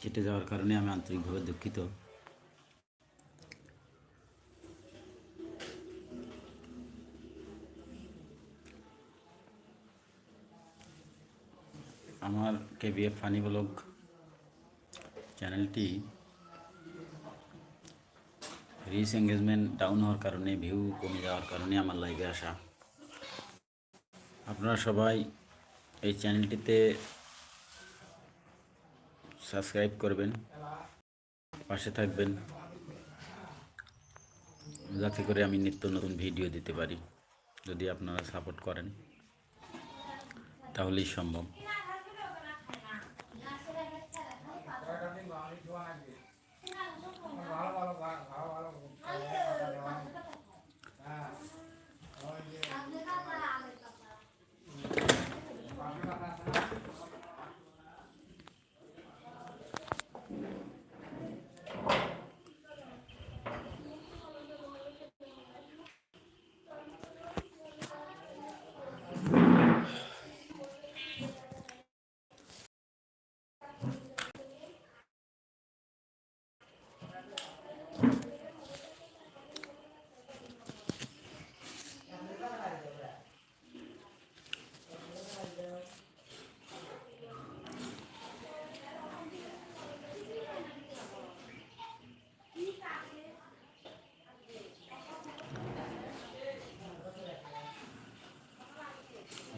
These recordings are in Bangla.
কেটে যাওয়ার কারণে আমি আন্তরিকভাবে দুঃখিত। আমার কেবিএফ ফানি ব্লগ চ্যানেলটি রিচ এঙ্গেজমেন্ট ডাউন হওয়ার কারণে, ভিউ কমে যাওয়ার কারণে আমার লাইভে আসা। আপনারা সবাই এই চ্যানেলটিতে সাবস্ক্রাইব করবেন পাশে থাকবেন যাতে করে আমি নিত্য নতুন ভিডিও দিতে পারি যদি আপনারা সাপোর্ট করেন তাহলেই সম্ভব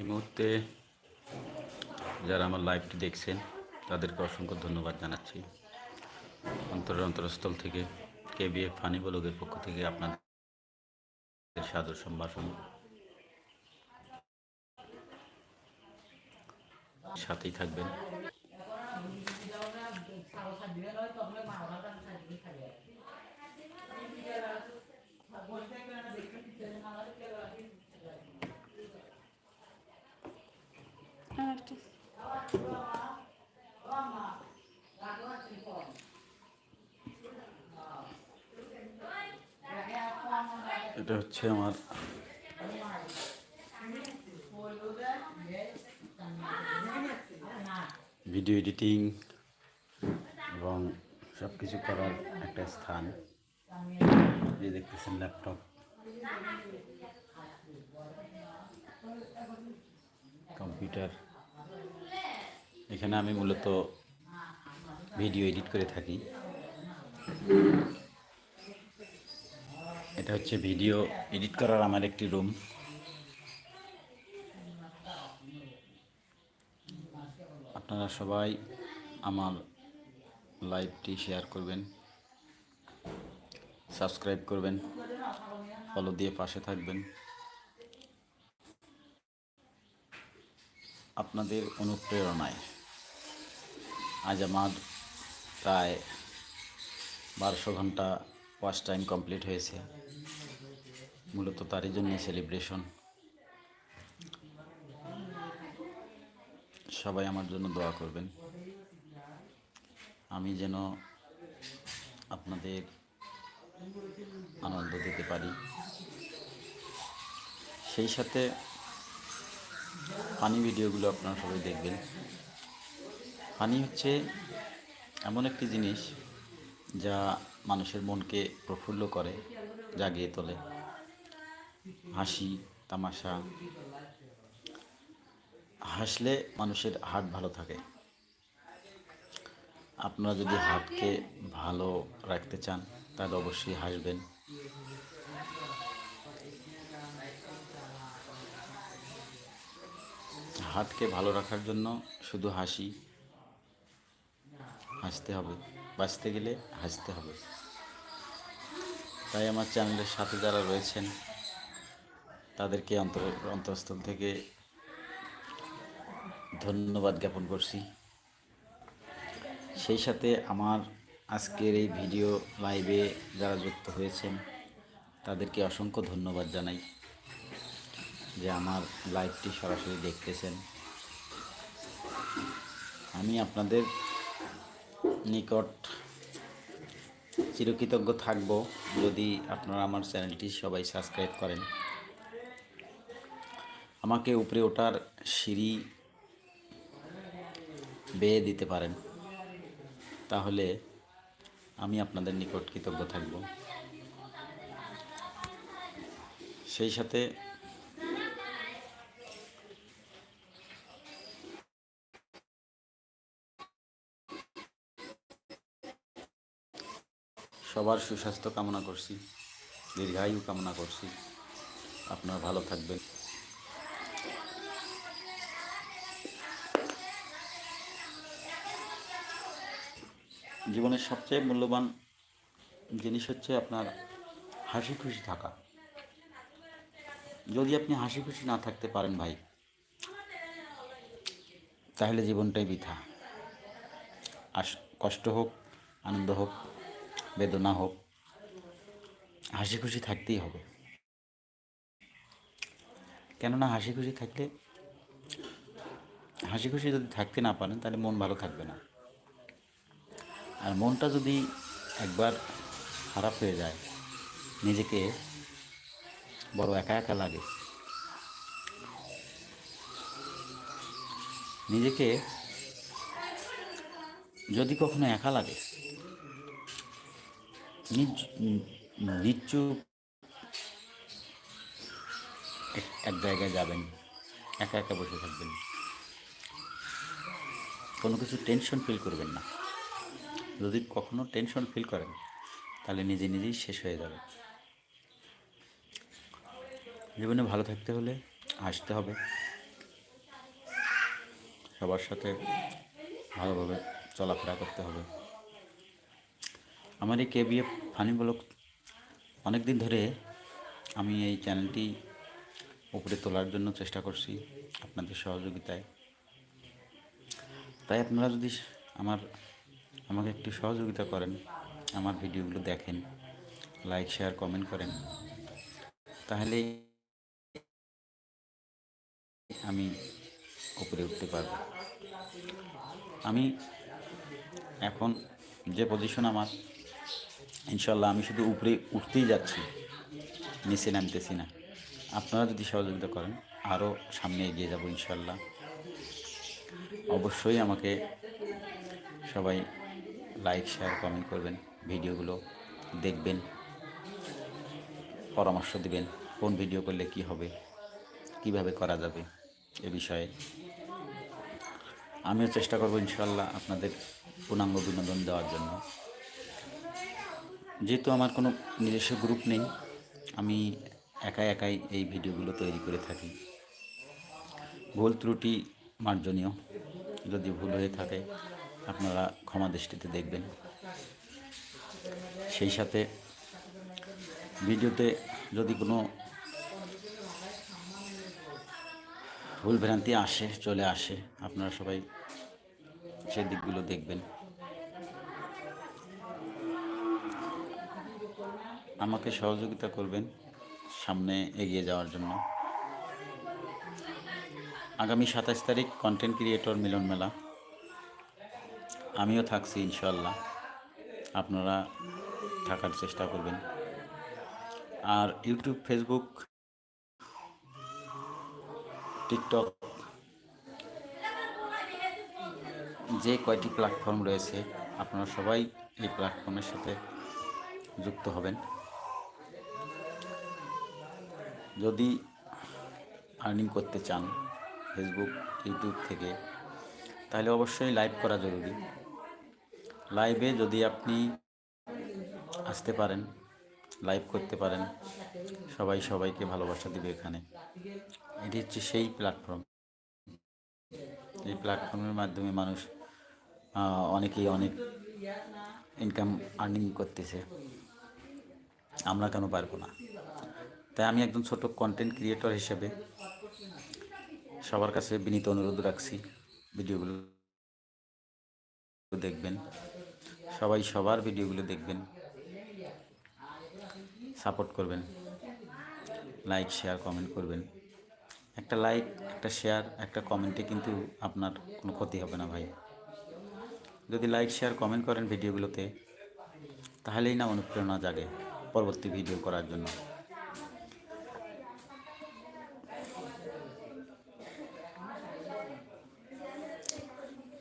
এই মুহূর্তে যারা আমার লাইভটি দেখছেন, তাদেরকে অসংখ্য ধন্যবাদ জানাচ্ছি। অন্তরের অন্তরস্থল থেকে কে বি এফ ফানি ব্লগের পক্ষ থেকে আপনাদের সাদর সম্ভাষণ। সাথেই থাকবেন। এটা হচ্ছে আমার ভিডিও এডিটিং এবং সব কিছু করার একটা স্থান। দেখতেছেন ল্যাপটপ। কম্পিউটার। এখানে আমি মূলত ভিডিও এডিট করে থাকি। এটা হচ্ছে ভিডিও এডিট করার আমার একটি রুম। আপনারা সবাই আমার লাইভটি শেয়ার করবেন, সাবস্ক্রাইব করবেন ফলো দিয়ে পাশে থাকবেন। আপনাদের অনুপ্রেরণায় আজ আমার প্রায় বারোশো ঘণ্টা ওয়াচ টাইম কমপ্লিট হয়েছে। মূলত তারই জন্য সেলিব্রেশন সবাই আমার জন্য দোয়া করবেন। আমি যেন আপনাদের আনন্দ দিতে পারি। সেই সাথে ফানি ভিডিওগুলো আপনারা সবাই দেখবেন। ফানি হচ্ছে এমন একটি জিনিস যা মানুষের মনকে প্রফুল্ল করে, জাগিয়ে তোলে। হাসি, তামাশা। হাসলে মানুষের হার্ট ভালো থাকে। আপনারা যদি হার্টকে ভালো রাখতে চান, তাহলে অবশ্যই হাসবেন। হার্টকে ভালো রাখার জন্য শুধু হাসি, হাসতে হবে। বাঁচতে গেলে হাসতে হবে। তাই আমার চ্যানেলের সাথে যারা রয়েছেন, তাদেরকে অন্তর, অন্তঃস্থল থেকে ধন্যবাদ জ্ঞাপন করছি। সেই সাথে আমার আজকের এই ভিডিও লাইভে যারা যুক্ত হয়েছেন, তাদেরকে অসংখ্য ধন্যবাদ জানাই যে আমার লাইভটি সরাসরি দেখতেছেন। আমি আপনাদের নিকট চিরকৃতজ্ঞ থাকব যদি আপনারা আমার চ্যানেলটি সবাই সাবস্ক্রাইব করেন। আমাকে উপরে ওঠার সিঁড়ি বেয়ে দিতে পারেন। তাহলে আমি আপনাদের নিকট কৃতজ্ঞ থাকব। সেই সাথে সবার সুস্বাস্থ্য কামনা করছি, দীর্ঘায়ু কামনা করছি। আপনারা ভালো থাকবেন। জীবনের সবচেয়ে মূল্যবান জিনিস হচ্ছে আপনার হাসি খুশি থাকা। যদি আপনি হাসি খুশি না থাকতে পারেন ভাই, তাহলে জীবনটাই বৃথা। আস কষ্ট হোক, আনন্দ হোক বেদনা হোক হাসি খুশি থাকতেই হবে। কেননা হাসি খুশি থাকলে হাসি খুশি যদি থাকতে না পারেন, তাহলে মন ভালো থাকবে না। আর মনটা যদি একবার খারাপ হয়ে যায়, নিজেকে বড় একা একা লাগে, নিজেকে যদি কখনো একা লাগে নিশ্চুপ এক- জায়গায় যাবেন, একা একা বসে থাকবেন। কোনো কিছু টেনশন ফিল করবেন না। যদি কখনো টেনশন ফিল করেন, তাহলে নিজে নিজেই শেষ হয়ে যাবে। জীবনে ভালো থাকতে হলে হাসতে হবে। সবার সাথে ভালোভাবে চলাফেরা করতে হবে। আমার এই কেবিএফ ফানি ব্লগ অনেক দিন ধরে আমি এই চ্যানেলটি উপরে তোলার জন্য চেষ্টা করছি আপনাদের সহযোগিতায়। তাই আপনারা যদি আমার, আমাকে একটু সহযোগিতা করেন, আমার ভিডিওগুলো দেখেন লাইক শেয়ার কমেন্ট করেন, তাহলে আমি উপরে উঠতে পারব। আমি এখন যে পজিশন আমার ইনশাল্লাহ আমি শুধু উপরে উঠতেই যাচ্ছি। নিচে নামতেছি না। আপনারা যদি সহযোগিতা করেন আরও সামনে এগিয়ে যাব ইনশাল্লাহ অবশ্যই আমাকে সবাই লাইক, শেয়ার, কমেন্ট করবেন, ভিডিওগুলো দেখবেন, পরামর্শ দিবেন, কোন ভিডিও করলে কি হবে, কীভাবে করা যাবে এ বিষয়ে। আমিও চেষ্টা করব ইনশাল্লাহ আপনাদের পূর্ণাঙ্গ বিনোদন দেওয়ার জন্য। যেহেতু আমার কোনো নিজস্ব গ্রুপ নেই, আমি একাই একাই এই ভিডিওগুলো তৈরি করে থাকি। ভুল ত্রুটি মার্জনীয়, যদি ভুল হয়ে থাকে, আপনারা ক্ষমা দৃষ্টিতে দেখবেন। সেই সাথে ভিডিওতে যদি কোনো ভুলভ্রান্তি আসে, চলে আসে, আপনারা সবাই সে দিকগুলো দেখবেন। আমাকে সহযোগিতা করবেন সামনে এগিয়ে যাওয়ার জন্য। আগামী সাতাশ তারিখ কন্টেন্ট ক্রিয়েটর মিলন মেলা। আমিও থাকছি ইনশাল্লাহ আপনারা থাকার চেষ্টা করবেন। আর ইউটিউব ফেসবুক টিকটক যে কয়টি প্ল্যাটফর্ম রয়েছে, আপনারা সবাই এই প্ল্যাটফর্মের সাথে যুক্ত হবেন। যদি আর্নিং করতে চান ফেসবুক ইউটিউব থেকে, তাহলে অবশ্যই লাইভ করা জরুরি। লাইভে যদি আপনি আসতে পারেন লাইভ করতে পারেন, সবাই সবাইকে ভালোবাসা দিবে এখানে। এটি হচ্ছে সেই প্ল্যাটফর্ম এই প্ল্যাটফর্মের মাধ্যমে মানুষ অনেকেই অনেক ইনকাম আর্নিং করতেছে। আমরা কেন পারব না? তাই আমি একজন ছোট কন্টেন্ট ক্রিয়েটর হিসেবে সবার কাছে বিনীত অনুরোধ রাখছি ভিডিওগুলো দেখবেন, সবাই সবার ভিডিওগুলো দেখবেন সাপোর্ট করবেন লাইক শেয়ার কমেন্ট করবেন। একটা লাইক একটা শেয়ার একটা কমেন্টে কিন্তু আপনার কোনো ক্ষতি হবে না ভাই। যদি লাইক শেয়ার কমেন্ট করেন ভিডিওগুলোতে, তাহলেই না অনুপ্রেরণা জাগে পরবর্তী ভিডিও করার জন্য।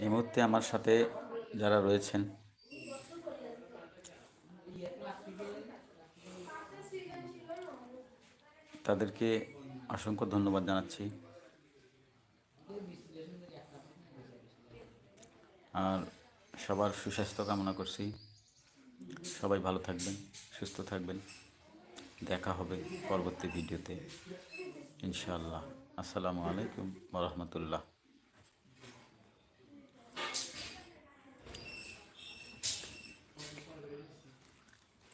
এই মুহূর্তে আমার সাথে যারা রয়েছেন। তাদেরকে অসংখ্য ধন্যবাদ জানাচ্ছি। আর সবার সুস্বাস্থ্য কামনা করছি। সবাই ভালো থাকবেন, সুস্থ থাকবেন। দেখা হবে পরবর্তী ভিডিওতে। ইনশাআল্লাহ। আসসালামু আলাইকুম রহমতুল্লাহ।